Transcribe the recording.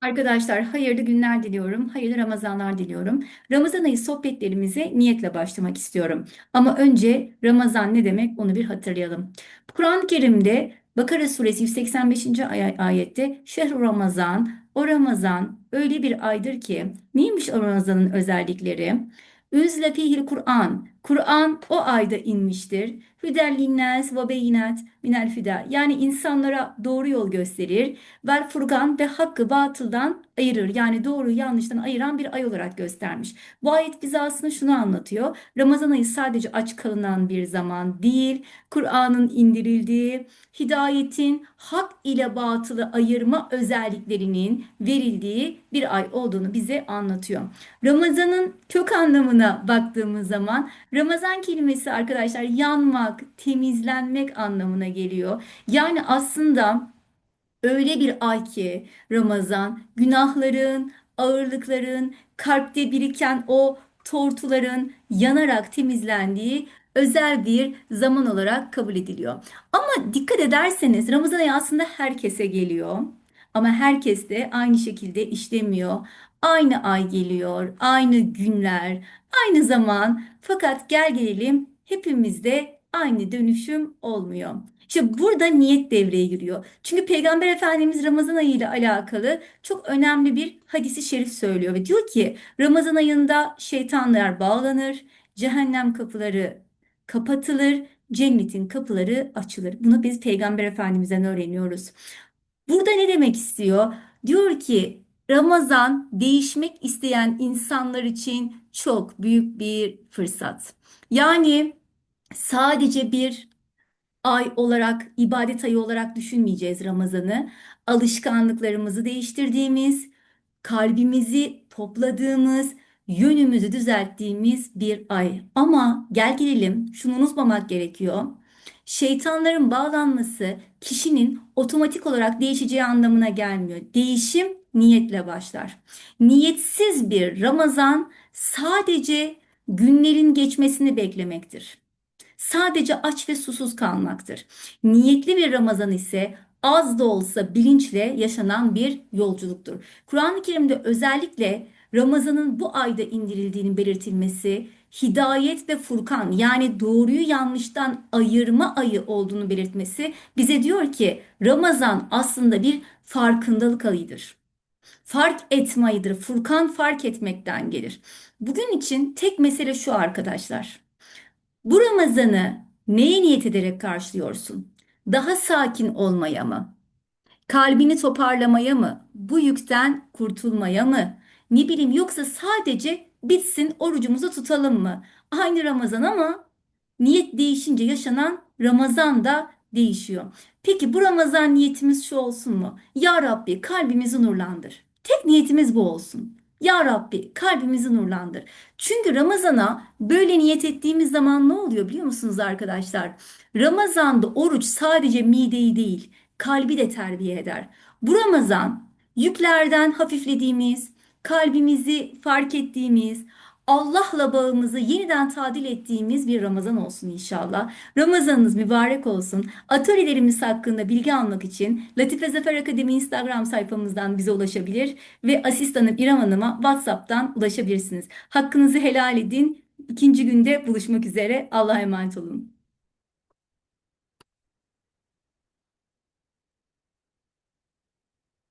Arkadaşlar hayırlı günler diliyorum, hayırlı Ramazanlar diliyorum. Ramazan ayı sohbetlerimize niyetle başlamak istiyorum. Ama önce Ramazan ne demek onu bir hatırlayalım. Kur'an-ı Kerim'de Bakara suresi 185. ay- ayette Şehr-i Ramazan, o Ramazan öyle bir aydır ki neymiş o Ramazan'ın özellikleri? Üzle fihil Kur'an. Kur'an o ayda inmiştir. Hüden linnas ve beyinat minel fida. Yani insanlara doğru yol gösterir. Vel Furkan ve hakkı batıldan ayırır. Yani doğruyu yanlıştan ayıran bir ay olarak göstermiş. Bu ayet bize aslında şunu anlatıyor. Ramazan ayı sadece aç kalınan bir zaman değil, Kur'an'ın indirildiği, hidayetin hak ile batılı ayırma özelliklerinin verildiği bir ay olduğunu bize anlatıyor. Ramazan'ın kök anlamına baktığımız zaman Ramazan kelimesi arkadaşlar yanmak, temizlenmek anlamına geliyor. Yani aslında Öyle bir ay ki Ramazan günahların, ağırlıkların, kalpte biriken o tortuların yanarak temizlendiği özel bir zaman olarak kabul ediliyor. Ama dikkat ederseniz Ramazan ayı aslında herkese geliyor. Ama herkes de aynı şekilde işlemiyor. Aynı ay geliyor, aynı günler, aynı zaman. Fakat gel gelelim hepimizde aynı dönüşüm olmuyor. İşte burada niyet devreye giriyor. Çünkü Peygamber Efendimiz Ramazan ayı ile alakalı çok önemli bir hadisi şerif söylüyor ve diyor ki Ramazan ayında şeytanlar bağlanır, cehennem kapıları kapatılır, cennetin kapıları açılır. Bunu biz Peygamber Efendimiz'den öğreniyoruz. Burada ne demek istiyor? Diyor ki Ramazan değişmek isteyen insanlar için çok büyük bir fırsat. Yani sadece bir ay olarak, ibadet ayı olarak düşünmeyeceğiz Ramazan'ı. Alışkanlıklarımızı değiştirdiğimiz, kalbimizi topladığımız, yönümüzü düzelttiğimiz bir ay. Ama gel gelelim, şunu unutmamak gerekiyor. Şeytanların bağlanması kişinin otomatik olarak değişeceği anlamına gelmiyor. Değişim niyetle başlar. Niyetsiz bir Ramazan sadece günlerin geçmesini beklemektir sadece aç ve susuz kalmaktır. Niyetli bir Ramazan ise az da olsa bilinçle yaşanan bir yolculuktur. Kur'an-ı Kerim'de özellikle Ramazan'ın bu ayda indirildiğini belirtilmesi, hidayet ve Furkan yani doğruyu yanlıştan ayırma ayı olduğunu belirtmesi bize diyor ki Ramazan aslında bir farkındalık ayıdır. Fark etme ayıdır. Furkan fark etmekten gelir. Bugün için tek mesele şu arkadaşlar. Bu Ramazan'ı neye niyet ederek karşılıyorsun? Daha sakin olmaya mı? Kalbini toparlamaya mı? Bu yükten kurtulmaya mı? Ne bileyim yoksa sadece bitsin orucumuzu tutalım mı? Aynı Ramazan ama niyet değişince yaşanan Ramazan da değişiyor. Peki bu Ramazan niyetimiz şu olsun mu? Ya Rabbi kalbimizi nurlandır. Tek niyetimiz bu olsun. Ya Rabbi kalbimizi nurlandır. Çünkü Ramazan'a böyle niyet ettiğimiz zaman ne oluyor biliyor musunuz arkadaşlar? Ramazan'da oruç sadece mideyi değil, kalbi de terbiye eder. Bu Ramazan yüklerden hafiflediğimiz, kalbimizi fark ettiğimiz, Allah'la bağımızı yeniden tadil ettiğimiz bir Ramazan olsun inşallah. Ramazanınız mübarek olsun. Atölyelerimiz hakkında bilgi almak için Latife Zafer Akademi Instagram sayfamızdan bize ulaşabilir ve asistanım İrem Hanım'a WhatsApp'tan ulaşabilirsiniz. Hakkınızı helal edin. İkinci günde buluşmak üzere. Allah'a emanet olun.